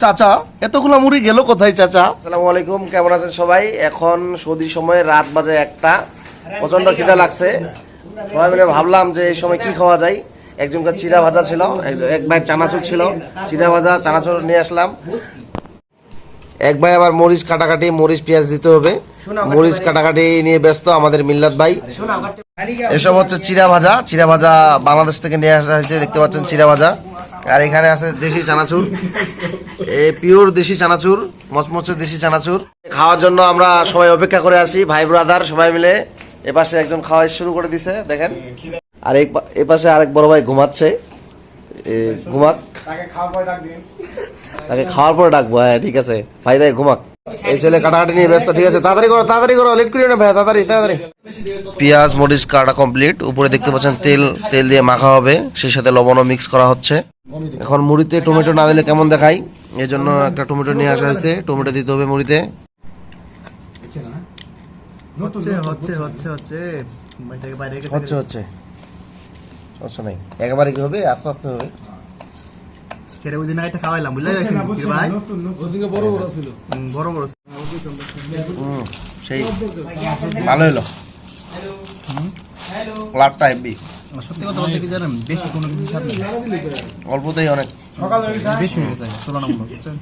চাচা, এতগুলো মুড়ি গেল কোথায়, চাচা? আসসালামু আলাইকুম, কেমন আছেন সবাই? এখন সৌদি সময় রাত বাজে একটা। প্রচণ্ড খিদা লাগছে। সবাই মিলে ভাবলাম যে এই সময় কি খাওয়া যায়। একজনকার চিরা ভাজা ছিল, এক- ভাই চানাচুর ছিল। চিরা ভাজা, চানাচুর নিয়ে আসলাম। এক ভাই আবার মরিচ কাটাকাটি, মরিচ পেঁয়াজ দিতে হবে। মরিচ কাটাকাটি নিয়ে ব্যস্ত আমাদের মিল্লাত ভাই। এসব হচ্ছে চিরা ভাজা। চিরা ভাজা বাংলাদেশ থেকে নিয়ে আসা হয়েছে, দেখতে পাচ্ছেন চিরা ভাজা। আর এখানে আছে দেশি চানাচুর। এ পিওর দেশি চানাচুর মচমচে দেশি চানাচুর। খাওয়ার জন্য আমরা সবাই অপেক্ষা করে আছি ভাই ব্রাদার সবাই মিলে। এপাশে একজন খাওয়া শুরু করে দিছে দেখেন। আর এই পা- এপাশে আরেক বড় ভাই ঘুমাচ্ছে। এ, ঘুমাক। তাকে খাওয়ার পরে ডাকবো হ্যাঁ ঠিক আছে। ভাই ভাই ঘুমাক। এই ছেলে কাটাকাটি নিয়ে ব্যস্ত ঠিক আছে। তাড়াতাড়ি করো তাড়াতাড়ি করো লেট করিও না ভাই তাড়াতাড়ি তাড়াতাড়ি। পেঁয়াজ মরিচ কাটা কমপ্লিট উপরে দেখতে পাচ্ছেন তেল তেল দিয়ে মাখা হবে। সেই সাথে লবণও মিক্স করা হচ্ছে। এখন মুড়িতে টমেটো না দিলে কেমন দেখায় এই জন্য একটা টমেটো নিয়ে আসা হয়েছে। টমেটো দিতে হবে মুড়িতে। হচ্ছে হচ্ছে হচ্ছে হচ্ছে। এটাকে বাইরে রেখে হচ্ছে হচ্ছে। সমস্যা নাই। একবারে কি হবে? আস্তে আস্তে হবে। কেরে ওই দিন একটা খাওয়াইলাম বুঝলে? ভাই? ওদিকে বড় বড় ছিল। বড় বড়। সেই। ভালো হলো। লাভটা হেভি সত্যি কথা বলতে কি জানেন বেশি কোনো কিছু স্বাদ নেই। অল্পতেই অনেক। বেশি হয়ে গেছে তুলনামূলক বুঝছেন?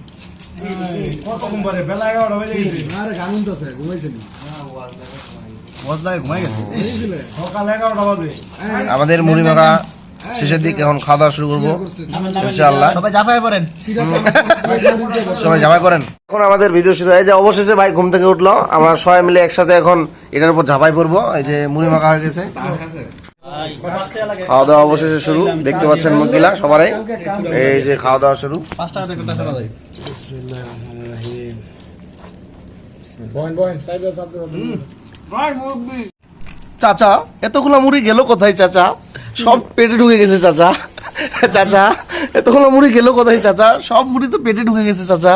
আরে ঘুমাই গেছে? সকাল এগারোটা বাজে। আমাদের মুড়ি মাখা শেষের দিকে এখন খাওয়া দাওয়া শুরু করব। ইনশাআল্লাহ। সবাই জাফায় পড়েন। সবাই জামাই করেন এখন আমাদের ভিডিও শুরু হয়ে যায়। অবশেষে ভাই ঘুম থেকে উঠল। আমরা সবাই মিলে একসাথে এখন এটার উপর ঝাঁপাই পড়ব। এই যে মুড়ি মাখা হয়ে গেছে। খাওয়া দাওয়া অবশেষে শুরু। দেখতে পাচ্ছেন মুরগিলা সবারই। এই যে খাওয়া দাওয়া শুরু। চাচা এতগুলো মুড়ি গেল কোথায় চাচা? সব পেটে ঢুকে গেছে চাচা। চাচা এতগুলো মুড়ি গেল কোথায় চাচা? সব মুড়ি তো পেটে ঢুকে গেছে চাচা।